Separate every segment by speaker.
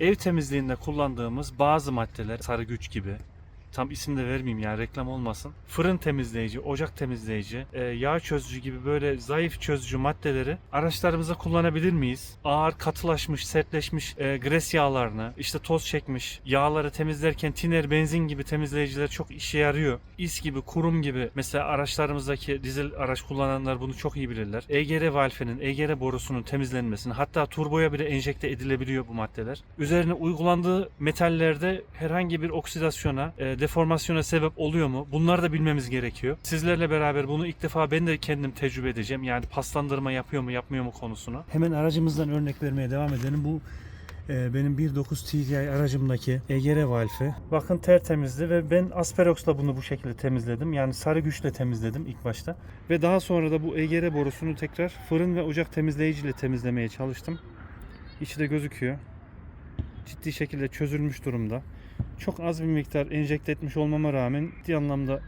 Speaker 1: Ev temizliğinde kullandığımız bazı maddeler, sarı güç gibi, tam isim de vermeyeyim yani reklam olmasın. Fırın temizleyici, ocak temizleyici, e, yağ çözücü gibi böyle zayıf çözücü maddeleri araçlarımızda kullanabilir miyiz? Ağır katılaşmış, sertleşmiş e, gres yağlarını, işte toz çekmiş yağları temizlerken tiner, benzin gibi temizleyiciler çok işe yarıyor. İS gibi, kurum gibi mesela araçlarımızdaki dizel araç kullananlar bunu çok iyi bilirler. EGR valfinin, EGR borusunun temizlenmesini hatta turboya bile enjekte edilebiliyor bu maddeler. Üzerine uygulandığı metallerde herhangi bir oksidasyona, e, deformasyona sebep oluyor mu? Bunları da bilmemiz gerekiyor. Sizlerle beraber bunu ilk defa ben de kendim tecrübe edeceğim. Yani paslandırma yapıyor mu, yapmıyor mu konusunu. Hemen aracımızdan örnek vermeye devam edelim. Bu e, benim 1.9 TDI aracımdaki EGR valfi. Bakın tertemizdi ve ben Asperox'la bunu bu şekilde temizledim. Yani sarı güçle temizledim ilk başta. Ve daha sonra da bu EGR borusunu tekrar fırın ve ocak temizleyiciyle temizlemeye çalıştım. İçi de gözüküyor. Ciddi şekilde çözülmüş durumda. Çok az bir miktar enjekte etmiş olmama rağmen ciddi anlamda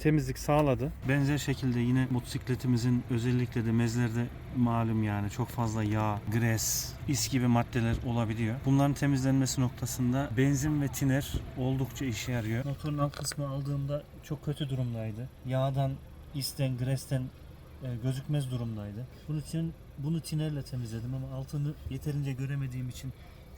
Speaker 1: temizlik sağladı. Benzer şekilde yine motosikletimizin özellikle de mezlerde malum yani çok fazla yağ, gres, is gibi maddeler olabiliyor. Bunların temizlenmesi noktasında benzin ve tiner oldukça işe yarıyor. Motorun alt kısmı aldığımda çok kötü durumdaydı. Yağdan, isten, gresten e, gözükmez durumdaydı. Bunu için bunu tinerle temizledim ama altını yeterince göremediğim için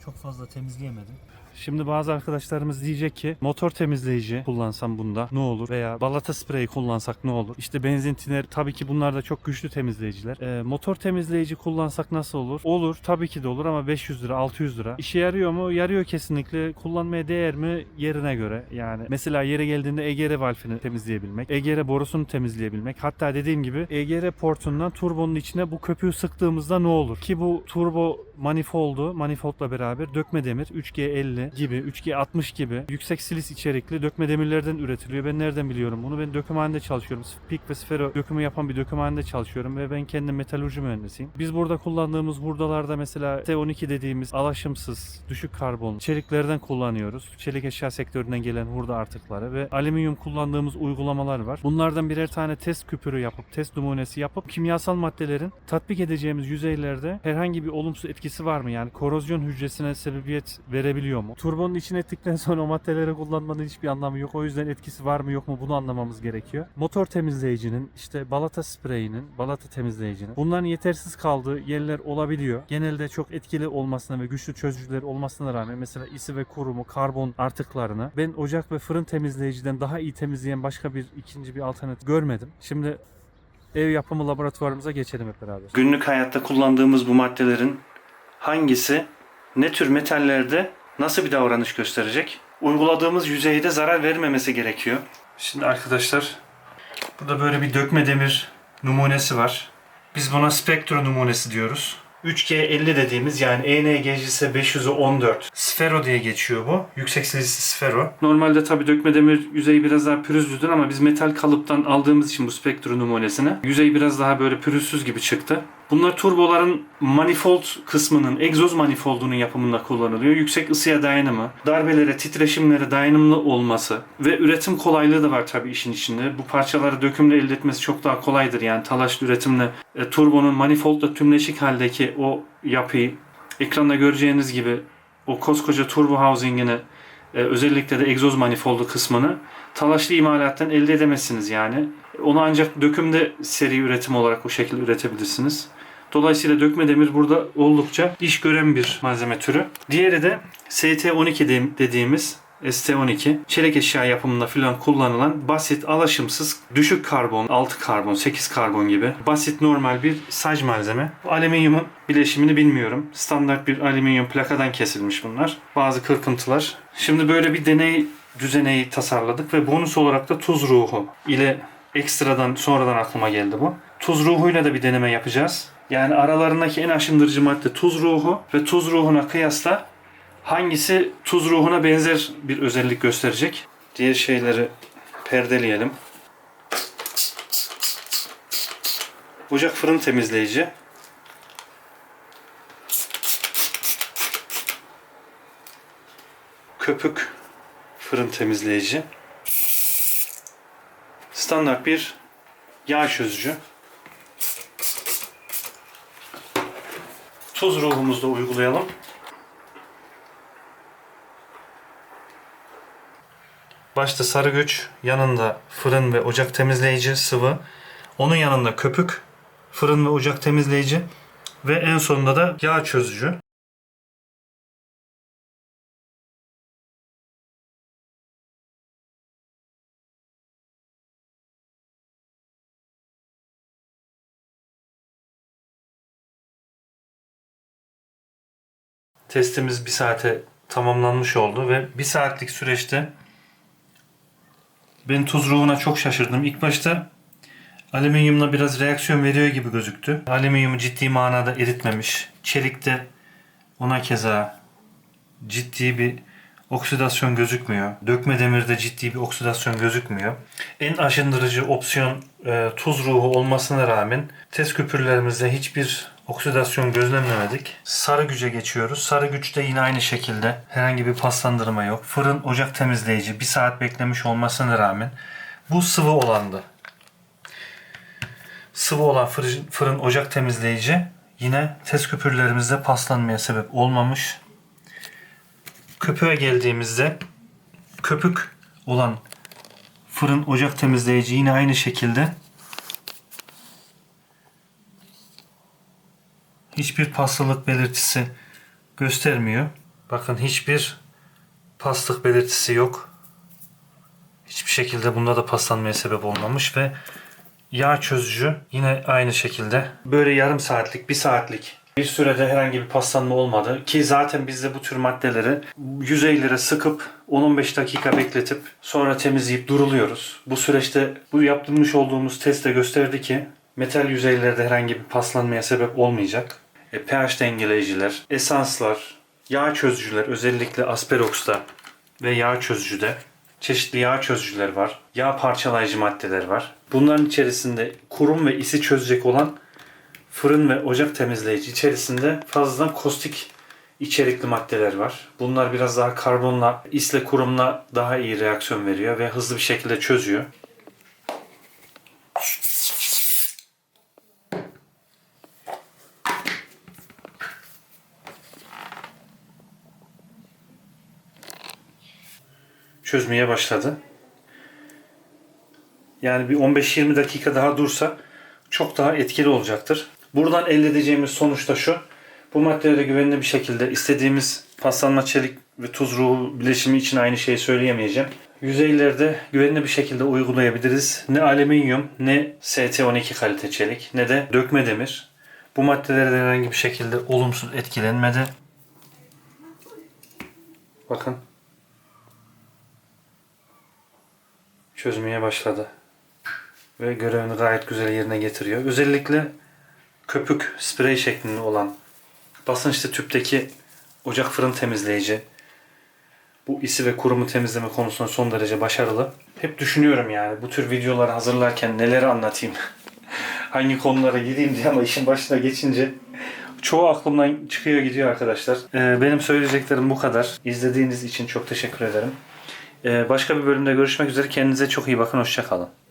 Speaker 1: çok fazla temizleyemedim. Şimdi bazı arkadaşlarımız diyecek ki motor temizleyici kullansam bunda ne olur veya balata spreyi kullansak ne olur? İşte benzin tiner tabii ki bunlar da çok güçlü temizleyiciler. Ee, motor temizleyici kullansak nasıl olur? Olur tabii ki de olur ama 500 lira 600 lira. İşe yarıyor mu? Yarıyor kesinlikle. Kullanmaya değer mi? Yerine göre. Yani mesela yere geldiğinde EGR valfini temizleyebilmek, EGR borusunu temizleyebilmek. Hatta dediğim gibi EGR portundan turbonun içine bu köpüğü sıktığımızda ne olur? Ki bu turbo manifoldu, manifoldla beraber dökme demir 3G50 gibi, 3G60 gibi yüksek silis içerikli dökme demirlerden üretiliyor. Ben nereden biliyorum bunu? Ben dökümhanede çalışıyorum. Pik ve Sfero dökümü yapan bir dökümhanede çalışıyorum ve ben kendim metalurji mühendisiyim. Biz burada kullandığımız hurdalarda mesela T12 dediğimiz alaşımsız, düşük karbon çeliklerden kullanıyoruz. Çelik eşya sektöründen gelen hurda artıkları ve alüminyum kullandığımız uygulamalar var. Bunlardan birer tane test küpürü yapıp, test numunesi yapıp kimyasal maddelerin tatbik edeceğimiz yüzeylerde herhangi bir olumsuz etkisi var mı? Yani korozyon hücresine sebebiyet verebiliyor mu? Turbonun içine ettikten sonra o maddeleri kullanmanın hiçbir anlamı yok. O yüzden etkisi var mı yok mu bunu anlamamız gerekiyor. Motor temizleyicinin, işte balata spreyinin, balata temizleyicinin bunların yetersiz kaldığı yerler olabiliyor. Genelde çok etkili olmasına ve güçlü çözücüler olmasına rağmen mesela isi ve kurumu, karbon artıklarını ben ocak ve fırın temizleyiciden daha iyi temizleyen başka bir ikinci bir alternatif görmedim. Şimdi ev yapımı laboratuvarımıza geçelim hep beraber. Günlük hayatta kullandığımız bu maddelerin hangisi ne tür metallerde nasıl bir davranış gösterecek? Uyguladığımız yüzeyde zarar vermemesi gerekiyor. Şimdi arkadaşlar burada böyle bir dökme demir numunesi var. Biz buna spektro numunesi diyoruz. 3G50 dediğimiz yani ENGCS 514 Sfero diye geçiyor bu. Yüksek silisli Sfero. Normalde tabi dökme demir yüzeyi biraz daha pürüzlüdür ama biz metal kalıptan aldığımız için bu spektro numunesini yüzey biraz daha böyle pürüzsüz gibi çıktı. Bunlar turboların manifold kısmının, egzoz manifoldunun yapımında kullanılıyor. Yüksek ısıya dayanımı, darbelere, titreşimlere dayanımlı olması ve üretim kolaylığı da var tabii işin içinde. Bu parçaları dökümle elde etmesi çok daha kolaydır. Yani talaşlı üretimle e, turbonun manifoldla tümleşik haldeki o yapıyı ekranda göreceğiniz gibi o koskoca turbo housing'ini e, özellikle de egzoz manifoldu kısmını talaşlı imalattan elde edemezsiniz yani. Onu ancak dökümde seri üretim olarak o şekilde üretebilirsiniz. Dolayısıyla dökme demir burada oldukça iş gören bir malzeme türü. Diğeri de ST12 de- dediğimiz ST12 çelik eşya yapımında filan kullanılan basit alaşımsız düşük karbon 6 karbon 8 karbon gibi basit normal bir saj malzeme. Alüminyumun bileşimini bilmiyorum. Standart bir alüminyum plakadan kesilmiş bunlar. Bazı kırpıntılar. Şimdi böyle bir deney düzeneyi tasarladık ve bonus olarak da tuz ruhu ile ekstradan sonradan aklıma geldi bu. Tuz ruhuyla da bir deneme yapacağız. Yani aralarındaki en aşındırıcı madde tuz ruhu ve tuz ruhuna kıyasla hangisi tuz ruhuna benzer bir özellik gösterecek? Diğer şeyleri perdeleyelim. Ocak fırın temizleyici. köpük fırın temizleyici. Standart bir yağ çözücü. Tuz ruhumuzda uygulayalım. Başta sarı güç, yanında fırın ve ocak temizleyici sıvı. Onun yanında köpük, fırın ve ocak temizleyici ve en sonunda da yağ çözücü. Testimiz bir saate tamamlanmış oldu ve bir saatlik süreçte ben tuz ruhuna çok şaşırdım. İlk başta alüminyumla biraz reaksiyon veriyor gibi gözüktü. Alüminyumu ciddi manada eritmemiş. Çelikte ona keza ciddi bir oksidasyon gözükmüyor. Dökme demirde ciddi bir oksidasyon gözükmüyor. En aşındırıcı opsiyon e, tuz ruhu olmasına rağmen test küpürlerimizde hiçbir oksidasyon gözlemlemedik. Sarı güce geçiyoruz. Sarı güçte yine aynı şekilde herhangi bir paslandırma yok. Fırın ocak temizleyici bir saat beklemiş olmasına rağmen bu sıvı olandı. Sıvı olan fırın, fırın ocak temizleyici yine test küpürlerimizde paslanmaya sebep olmamış. Köpüğe geldiğimizde köpük olan fırın ocak temizleyici yine aynı şekilde hiçbir paslılık belirtisi göstermiyor. Bakın hiçbir paslık belirtisi yok. Hiçbir şekilde bunda da paslanmaya sebep olmamış ve yağ çözücü yine aynı şekilde. Böyle yarım saatlik, bir saatlik bir sürede herhangi bir paslanma olmadı. Ki zaten biz de bu tür maddeleri yüzeylere sıkıp 10-15 dakika bekletip sonra temizleyip duruluyoruz. Bu süreçte bu yaptırmış olduğumuz test de gösterdi ki metal yüzeylerde herhangi bir paslanmaya sebep olmayacak. E, pH dengeleyiciler, esanslar, yağ çözücüler özellikle Asperox'ta ve yağ çözücüde çeşitli yağ çözücüler var. Yağ parçalayıcı maddeler var. Bunların içerisinde kurum ve isi çözecek olan fırın ve ocak temizleyici içerisinde fazladan kostik içerikli maddeler var. Bunlar biraz daha karbonla, isle kurumla daha iyi reaksiyon veriyor ve hızlı bir şekilde çözüyor. Çözmeye başladı. Yani bir 15-20 dakika daha dursa çok daha etkili olacaktır. Buradan elde edeceğimiz sonuç da şu. Bu maddelere güvenli bir şekilde istediğimiz paslanma çelik ve tuz ruhu bileşimi için aynı şeyi söyleyemeyeceğim. Yüzeylerde güvenli bir şekilde uygulayabiliriz. Ne alüminyum ne ST12 kalite çelik ne de dökme demir. Bu maddelerden herhangi bir şekilde olumsuz etkilenmedi. Bakın. Çözmeye başladı ve görevini gayet güzel yerine getiriyor. Özellikle köpük sprey şeklinde olan basınçlı tüpteki ocak fırın temizleyici bu isi ve kurumu temizleme konusunda son derece başarılı. Hep düşünüyorum yani bu tür videoları hazırlarken neleri anlatayım, hangi konulara gireyim diye ama işin başına geçince çoğu aklımdan çıkıyor gidiyor arkadaşlar. Ee, benim söyleyeceklerim bu kadar. İzlediğiniz için çok teşekkür ederim. Ee, başka bir bölümde görüşmek üzere. Kendinize çok iyi bakın. Hoşçakalın.